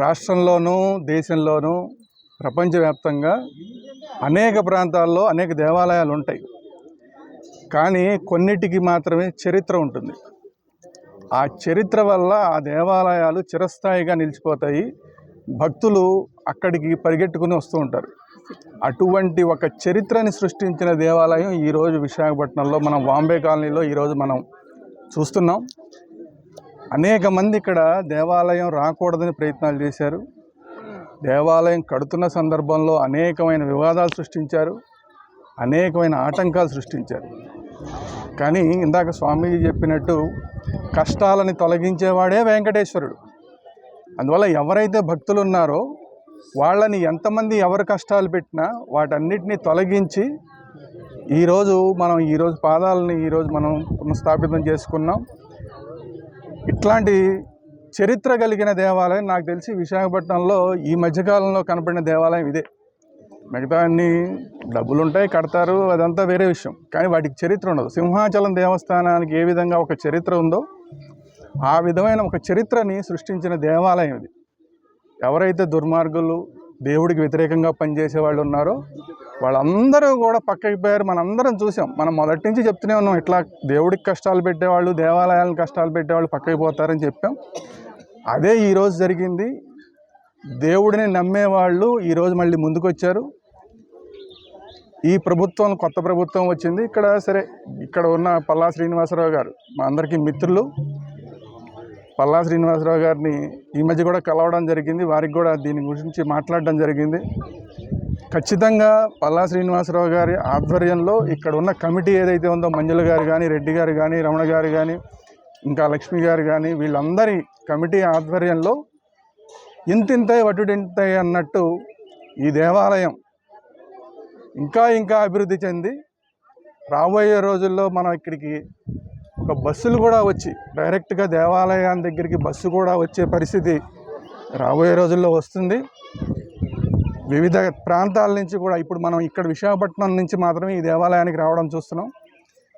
రాష్ట్రంలోనూ దేశంలోనూ ప్రపంచవ్యాప్తంగా అనేక ప్రాంతాల్లో అనేక దేవాలయాలు ఉంటాయి కానీ కొన్నిటికి మాత్రమే చరిత్ర ఉంటుంది. ఆ చరిత్ర వల్ల ఆ దేవాలయాలు చిరస్థాయిగా నిలిచిపోతాయి. భక్తులు అక్కడికి పరిగెట్టుకుని వస్తూ ఉంటారు. అటువంటి ఒక చరిత్రని సృష్టించిన దేవాలయం ఈరోజు విశాఖపట్నంలో మనం బాంబే కాలనీలో ఈరోజు మనం చూస్తున్నాం. అనేక మంది ఇక్కడ దేవాలయం రాకూడదని ప్రయత్నాలు చేశారు. దేవాలయం కడుతున్న సందర్భంలో అనేకమైన వివాదాలు సృష్టించారు. అనేకమైన ఆటంకాలు సృష్టించారు. కానీ ఇందాక స్వామీజీ చెప్పినట్టు కష్టాలని తొలగించేవాడే వెంకటేశ్వరుడు. అందువల్ల ఎవరైతే భక్తులు ఉన్నారో వాళ్ళని ఎంతమంది ఎవరు కష్టాలు పెట్టినా వాటన్నిటిని తొలగించి ఈరోజు మనం ఈరోజు పాదాలని ఈరోజు మనం పునఃస్థాపితం చేసుకున్నాం. ఇట్లాంటి చరిత్ర కలిగిన దేవాలయం నాకు తెలిసి విశాఖపట్నంలో ఈ మధ్యకాలంలో కనపడిన దేవాలయం ఇదే. మిగతా అన్ని డబ్బులు ఉంటాయి కడతారు అదంతా వేరే విషయం. కానీ వాటికి చరిత్ర ఉండదు. సింహాచలం దేవస్థానానికి ఏ విధంగా ఒక చరిత్ర ఉందో ఆ విధమైన ఒక చరిత్రని సృష్టించిన దేవాలయం ఇది. ఎవరైతే దుర్మార్గులు దేవుడికి వ్యతిరేకంగా పనిచేసే వాళ్ళు ఉన్నారో వాళ్ళందరూ కూడా పక్కకి పోయారు. మనందరం చూసాం. మనం మొదటి నుంచి చెప్తూనే ఉన్నాం ఇట్లా దేవుడికి కష్టాలు పెట్టేవాళ్ళు దేవాలయాలను కష్టాలు పెట్టేవాళ్ళు పక్కకి పోతారని చెప్పాం. అదే ఈరోజు జరిగింది. దేవుడిని నమ్మేవాళ్ళు ఈరోజు మళ్ళీ ముందుకొచ్చారు. ఈ ప్రభుత్వం కొత్త ప్రభుత్వం వచ్చింది. ఇక్కడ సరే ఇక్కడ ఉన్న పల్లా శ్రీనివాసరావు గారు మా అందరికీ మిత్రులు. పల్లా శ్రీనివాసరావు గారిని ఈ మధ్య కూడా కలవడం జరిగింది. వారికి కూడా దీని గురించి మాట్లాడడం జరిగింది. ఖచ్చితంగా పల్లా శ్రీనివాసరావు గారి ఆధ్వర్యంలో ఇక్కడ ఉన్న కమిటీ ఏదైతే ఉందో మంజుల గారు కానీ రెడ్డి గారు కానీ రమణ గారు కానీ ఇంకా లక్ష్మి గారు కానీ వీళ్ళందరి కమిటీ ఆధ్వర్యంలో ఇంతింతై వటుడింతై అన్నట్టు ఈ దేవాలయం ఇంకా ఇంకా అభివృద్ధి చెంది. రాబోయే రోజుల్లో మనం ఇక్కడికి ఒక బస్సులు కూడా వచ్చి డైరెక్ట్గా దేవాలయం దగ్గరికి బస్సు కూడా వచ్చే పరిస్థితి రాబోయే రోజుల్లో వస్తుంది. వివిధ ప్రాంతాల నుంచి కూడా ఇప్పుడు మనం ఇక్కడ విశాఖపట్నం నుంచి మాత్రమే ఈ దేవాలయానికి రావడం చూస్తున్నాం.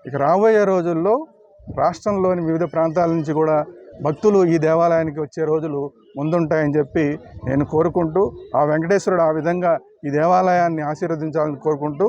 ఇక రాబోయే రోజుల్లో రాష్ట్రంలోని వివిధ ప్రాంతాల నుంచి కూడా భక్తులు ఈ దేవాలయానికి వచ్చే రోజులు ముందుంటాయని చెప్పి నేను కోరుకుంటూ ఆ వెంకటేశ్వరుడు ఆ విధంగా ఈ దేవాలయాన్ని ఆశీర్వదించాలని కోరుకుంటూ